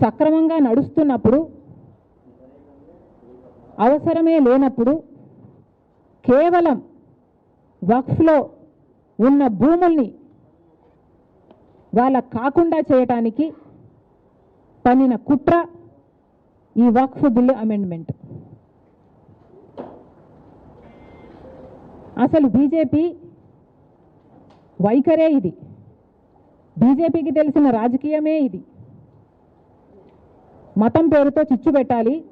సక్రమంగా నడుస్తున్నప్పుడు అవసరమే లేనప్పుడు కేవలం వక్ఫ్లో ఉన్న భూముల్ని వాళ్ళ కాకుండా చేయటానికి పన్నిన కుట్ర ఈ వక్ఫ్ బిల్లు అమెండ్మెంట్. అసలు బీజేపీ వైఖరే ఇది. బీజేపీకి తెలిసిన రాజకీయమే ఇది. మతం పేరుతో చిచ్చు పెట్టాలి.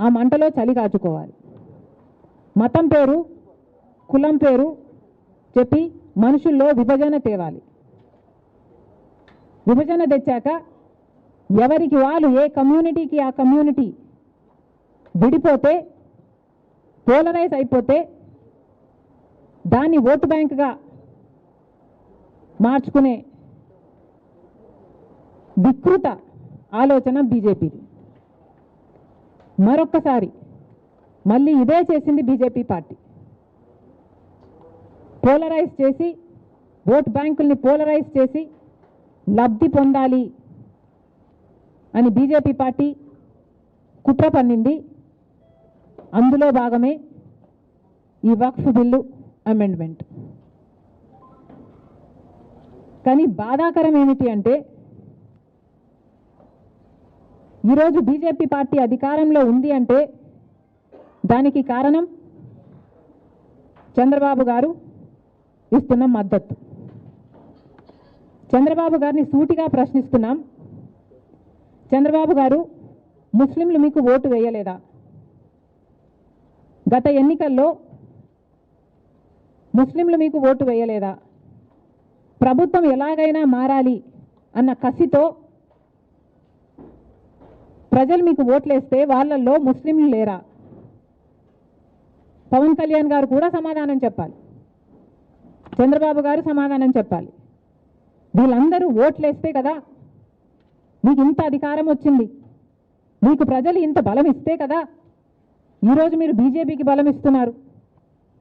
ఆ మంటలో చలి కాచుకోవాలి. మతం పేరు కులం పేరు చెప్పి మనుషుల్లో విభజన తేవాలి. విభజన తెచ్చాక ఎవరికి వాళ్ళు ఏ కమ్యూనిటీకి ఆ కమ్యూనిటీ విడిపోతే పోలరైజ్ అయిపోతే దాన్ని ఓటు బ్యాంకుగా మార్చుకునే వికృత ఆలోచన బీజేపీది. మరొక్కసారి మళ్ళీ ఇదే చేసింది బీజేపీ పార్టీ. పోలరైజ్ చేసి ఓట్ బ్యాంకుల్ని పోలరైజ్ చేసి లబ్ధి పొందాలి అని బీజేపీ పార్టీ కుట్ర పన్నింది. అందులో భాగమే ఈ వక్ఫ్ బిల్లు అమెండ్మెంట్. కానీ బాధాకరం ఏమిటి అంటే ఈరోజు బీజేపీ పార్టీ అధికారంలో ఉంది అంటే దానికి కారణం చంద్రబాబు గారు ఇస్తున్న మద్దతు. చంద్రబాబు గారిని సూటిగా ప్రశ్నిస్తున్నాం. చంద్రబాబు గారు ముస్లింలు మీకు ఓటు వేయలేదా? గత ఎన్నికల్లో ముస్లింలు మీకు ఓటు వేయలేదా? ప్రభుత్వం ఎలాగైనా మారాలి అన్న కసితో ప్రజలు మీకు ఓట్లేస్తే వాళ్ళల్లో ముస్లింలు లేరా? పవన్ కళ్యాణ్ గారు కూడా సమాధానం చెప్పాలి. చంద్రబాబు గారు సమాధానం చెప్పాలి. వీళ్ళందరూ ఓట్లేస్తే కదా మీకు ఇంత అధికారం వచ్చింది. మీకు ప్రజలు ఇంత బలం ఇస్తే కదా ఈరోజు మీరు బీజేపీకి బలం ఇస్తున్నారు.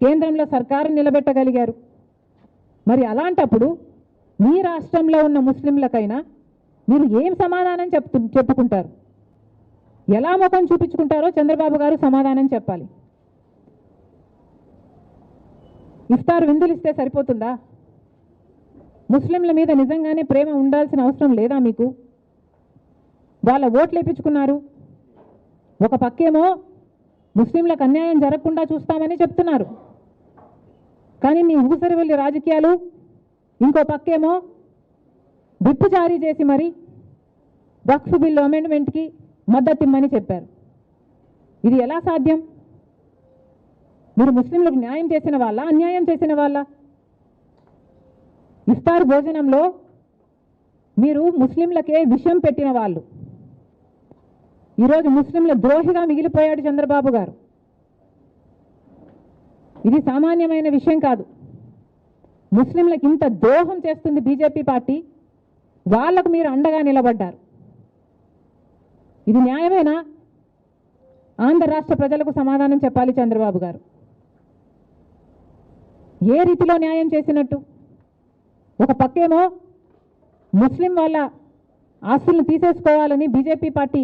కేంద్రంలో సర్కారు నిలబెట్టగలిగారు. మరి అలాంటప్పుడు మీ రాష్ట్రంలో ఉన్న ముస్లింలకైనా మీరు ఏం సమాధానం చెప్తు చెప్పుకుంటారు? ఎలా ముఖం చూపించుకుంటారో చంద్రబాబు గారు సమాధానం చెప్పాలి. ఇఫ్తార్ విందులు ఇస్తే సరిపోతుందా? ముస్లింల మీద నిజంగానే ప్రేమ ఉండాల్సిన అవసరం లేదా మీకు? వాళ్ళ ఓట్లు వేపించుకున్నారు. ఒక పక్కేమో ముస్లింలకు అన్యాయం జరగకుండా చూస్తామని చెప్తున్నారు. కానీ మీ ఊసరివెల్లి రాజకీయాలు ఇంకో పక్కేమో విప్పు జారీ చేసి మరి వక్ఫ్ బిల్లు అమెండ్మెంట్కి మద్దతు ఇమ్మని చెప్పారు. ఇది ఎలా సాధ్యం? మీరు ముస్లింలకు న్యాయం చేసిన వాళ్ళ? అన్యాయం చేసిన వాళ్ళ? ఇఫ్తార్ భోజనంలో మీరు ముస్లింలకే విషయం పెట్టిన వాళ్ళు. ఈరోజు ముస్లింల ద్రోహిగా మిగిలిపోయాడు చంద్రబాబు గారు. ఇది సామాన్యమైన విషయం కాదు. ముస్లింలకు ఇంత ద్రోహం చేస్తుంది బీజేపీ పార్టీ. వాళ్ళకు మీరు అండగా నిలబడ్డారు. ఇది న్యాయమేనా? ఆంధ్ర రాష్ట్ర ప్రజలకు సమాధానం చెప్పాలి చంద్రబాబు గారు. ఏ రీతిలో న్యాయం చేసినట్టు? ఒక పక్కేమో ముస్లిం వాళ్ళ ఆస్తులను తీసేసుకోవాలని బీజేపీ పార్టీ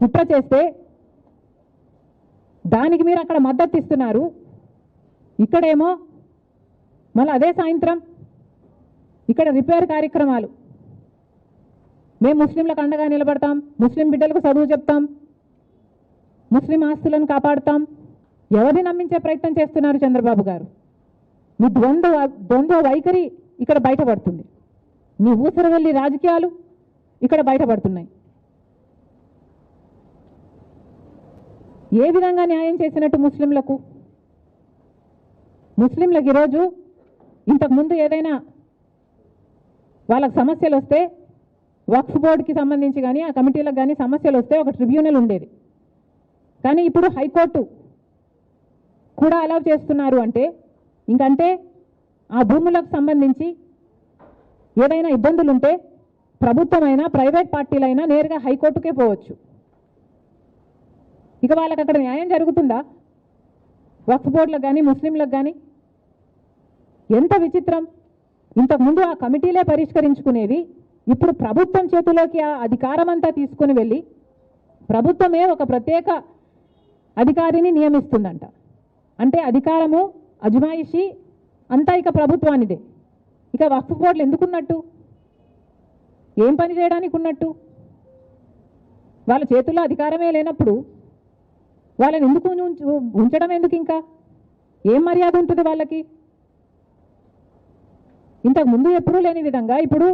కుట్ర చేస్తే దానికి మీరు అక్కడ మద్దతు ఇస్తున్నారు. ఇక్కడేమో మళ్ళీ అదే సాయంత్రం ఇక్కడ రిపేర్ కార్యక్రమాలు. మేము ముస్లింలకు అండగా నిలబడతాం ముస్లిం బిడ్డలకు చదువు చెప్తాం ముస్లిం ఆస్తులను కాపాడుతాం. ఎవరిని నమ్మించే ప్రయత్నం చేస్తున్నారు చంద్రబాబు గారు? మీ ద్వంద్వ ద్వంద్వ వైఖరి ఇక్కడ బయటపడుతుంది. మీ ఊసరవల్లి రాజకీయాలు ఇక్కడ బయటపడుతున్నాయి. ఏ విధంగా న్యాయం చేసినట్టు ముస్లింలకు? ముస్లింలకు ఈరోజు ఇంతకుముందు ఏదైనా వాళ్ళకు సమస్యలు వస్తే వక్ఫ్ బోర్డుకి సంబంధించి కానీ ఆ కమిటీలకు కానీ సమస్యలు వస్తే ఒక ట్రిబ్యునల్ ఉండేది. కానీ ఇప్పుడు హైకోర్టు కూడా అలౌ చేస్తున్నారు అంటే ఇంకంటే ఆ భూములకు సంబంధించి ఏదైనా ఇబ్బందులు ఉంటే ప్రభుత్వమైనా ప్రైవేట్ పార్టీలైనా నేరుగా హైకోర్టుకే పోవచ్చు. ఇక వాళ్ళకి అక్కడ న్యాయం జరుగుతుందా? వక్ఫ్ బోర్డులకు కానీ ముస్లింలకు కానీ ఎంత విచిత్రం! ఇంతకుముందు ఆ కమిటీలే పరిష్కరించుకునేవి ఇప్పుడు ప్రభుత్వం చేతిలోకి ఆ అధికారం అంతా తీసుకుని వెళ్ళి ప్రభుత్వమే ఒక ప్రత్యేక అధికారిని నియమిస్తుందంట. అంటే అధికారము అజమాయిషి అంతా ఇక ప్రభుత్వానిదే. ఇక వక్ఫ్ బోర్డులు ఎందుకున్నట్టు? ఏం పని చేయడానికి ఉన్నట్టు వాళ్ళ చేతుల్లో అధికారమే లేనప్పుడు వాళ్ళని ఎందుకు ఉంచడం ఎందుకు ఇంకా ఏం మర్యాద ఉంటుంది వాళ్ళకి? ఇంతకు ముందు ఎప్పుడూ లేని విధంగా ఇప్పుడు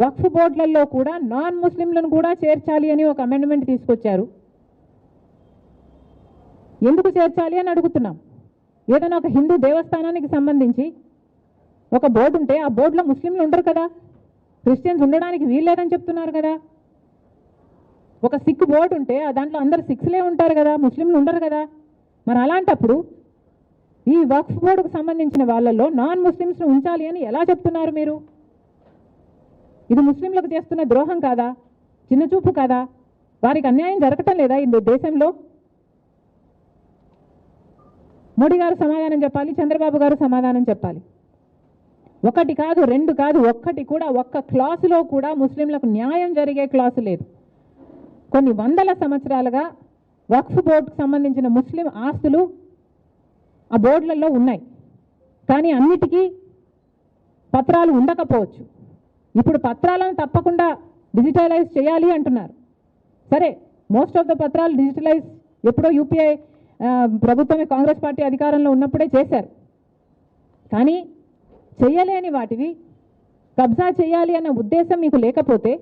వక్ఫ్ బోర్డులలో కూడా నాన్ ముస్లింలను కూడా చేర్చాలి అని ఒక అమెండ్మెంట్ తీసుకొచ్చారు. ఎందుకు చేర్చాలి అని అడుగుతున్నాం. ఏదైనా ఒక హిందూ దేవస్థానానికి సంబంధించి ఒక బోర్డు ఉంటే ఆ బోర్డులో ముస్లింలు ఉండరు కదా. క్రిస్టియన్స్ ఉండడానికి వీల్లేదని చెప్తున్నారు కదా. ఒక సిక్ బోర్డు ఉంటే ఆ దాంట్లో అందరు సిక్స్లే ఉంటారు కదా ముస్లింలు ఉండరు కదా. మరి అలాంటప్పుడు ఈ వక్ఫ్ బోర్డుకు సంబంధించిన వాళ్ళల్లో నాన్ ముస్లిమ్స్ను ఉంచాలి అని ఎలా చెప్తున్నారు మీరు? ఇది ముస్లింలకు చేస్తున్న ద్రోహం కాదా? చిన్నచూపు కాదా? వారికి అన్యాయం జరగటం లేదా ఈ దేశంలో? మోడీ గారు సమాధానం చెప్పాలి చంద్రబాబు గారు సమాధానం చెప్పాలి. ఒకటి కాదు రెండు కాదు ఒక్కటి కూడా ఒక్క క్లాసులో కూడా ముస్లింలకు న్యాయం జరిగే క్లాసు లేదు. కొన్ని వందల సంవత్సరాలుగా వక్ఫ్ బోర్డుకు సంబంధించిన ముస్లిం ఆస్తులు ఆ బోర్డులలో ఉన్నాయి. కానీ అన్నిటికీ పత్రాలు ఉండకపోవచ్చు. ఇప్పుడు పత్రాలను తప్పకుండా డిజిటలైజ్ చేయాలి అంటున్నారు. సరే మోస్ట్ ఆఫ్ ద పత్రాలు డిజిటలైజ్ ఎప్పుడో యూపీఐ ప్రభుత్వమే కాంగ్రెస్ పార్టీ అధికారంలో ఉన్నప్పుడే చేశారు. కానీ చేయలేని వాటివి కబ్జా చేయాలి అన్న ఉద్దేశం మీకు లేకపోతే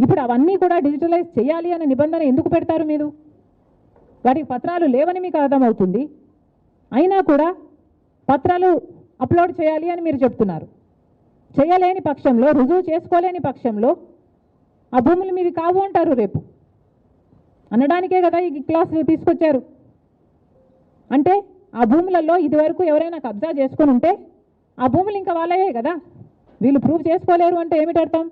ఇప్పుడు అవన్నీ కూడా డిజిటలైజ్ చేయాలి అన్న నిబంధన ఎందుకు పెడతారు మీరు? వాటికి పత్రాలు లేవని మీకు అర్థమవుతుంది. అయినా కూడా పత్రాలు అప్లోడ్ చేయాలి అని మీరు చెప్తున్నారు. చేయలేని పక్షంలో రుజువు చేసుకోలేని పక్షంలో ఆ భూములు మీవి కావు అంటారు రేపు. అనడానికే కదా ఈ క్లాస్ తీసుకొచ్చారు. అంటే ఆ భూములలో ఇదివరకు ఎవరైనా కబ్జా చేసుకుని ఉంటే ఆ భూములు ఇంకా వాళ్ళయే కదా. వీళ్ళు ప్రూవ్ చేసుకోలేరు అంటే ఏమిటి అర్థం?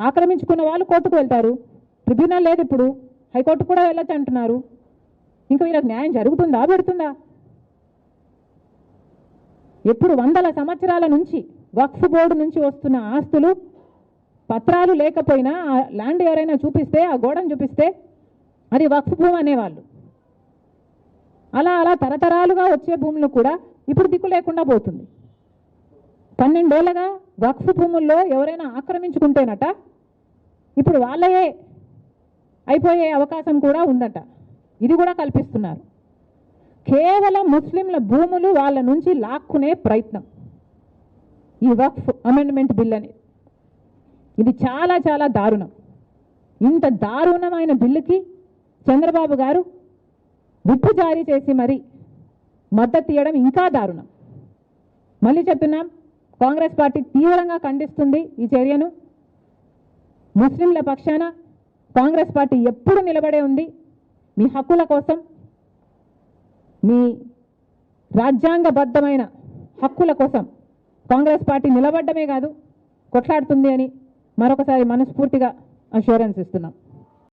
ఆక్రమించుకున్న వాళ్ళు కోర్టుకు వెళ్తారు. ట్రిబ్యునల్ లేదు ఇప్పుడు. హైకోర్టు కూడా వెళ్ళొచ్చు అంటున్నారు. ఇంకా వీళ్ళకి న్యాయం జరుగుతుందా పెడుతుందా? ఎప్పుడు వందల సంవత్సరాల నుంచి వక్ఫ్ బోర్డు నుంచి వస్తున్న ఆస్తులు పత్రాలు లేకపోయినా ఆ ల్యాండ్ ఎవరైనా చూపిస్తే ఆ గోడను చూపిస్తే అది వక్ఫ్ భూమి అనేవాళ్ళు. అలా అలా తరతరాలుగా వచ్చే భూములు కూడా ఇప్పుడు దిక్కు లేకుండా పోతుంది. పన్నెండేళ్ళగా వక్ఫ్ భూముల్లో ఎవరైనా ఆక్రమించుకుంటేనట ఇప్పుడు వాళ్ళయే అయిపోయే అవకాశం కూడా ఉందట. ఇది కూడా కల్పిస్తున్నారు. కేవలం ముస్లింల భూములు వాళ్ళ నుంచి లాక్కునే ప్రయత్నం. ఈ వక్ఫ్ అమెండ్మెంట్ బిల్ అనేది. ఇది చాలా చాలా దారుణం. ఇంత దారుణమైన బిల్లుకి చంద్రబాబు గారు విప్పు జారీ చేసి మరి మద్దతు ఇవ్వడం ఇంకా దారుణం. మళ్ళీ చెప్తున్నాం కాంగ్రెస్ పార్టీ తీవ్రంగా ఖండిస్తుంది ఈ చర్యను. ముస్లింల పక్షాన కాంగ్రెస్ పార్టీ ఎప్పుడు నిలబడే ఉంది. మీ హక్కుల కోసం మీ రాజ్యాంగబద్ధమైన హక్కుల కోసం కాంగ్రెస్ పార్టీ నిలబడ్డమే కాదు కొట్లాడుతుంది అని మరొకసారి మనస్ఫూర్తిగా అష్యూరెన్స్ ఇస్తున్నాం.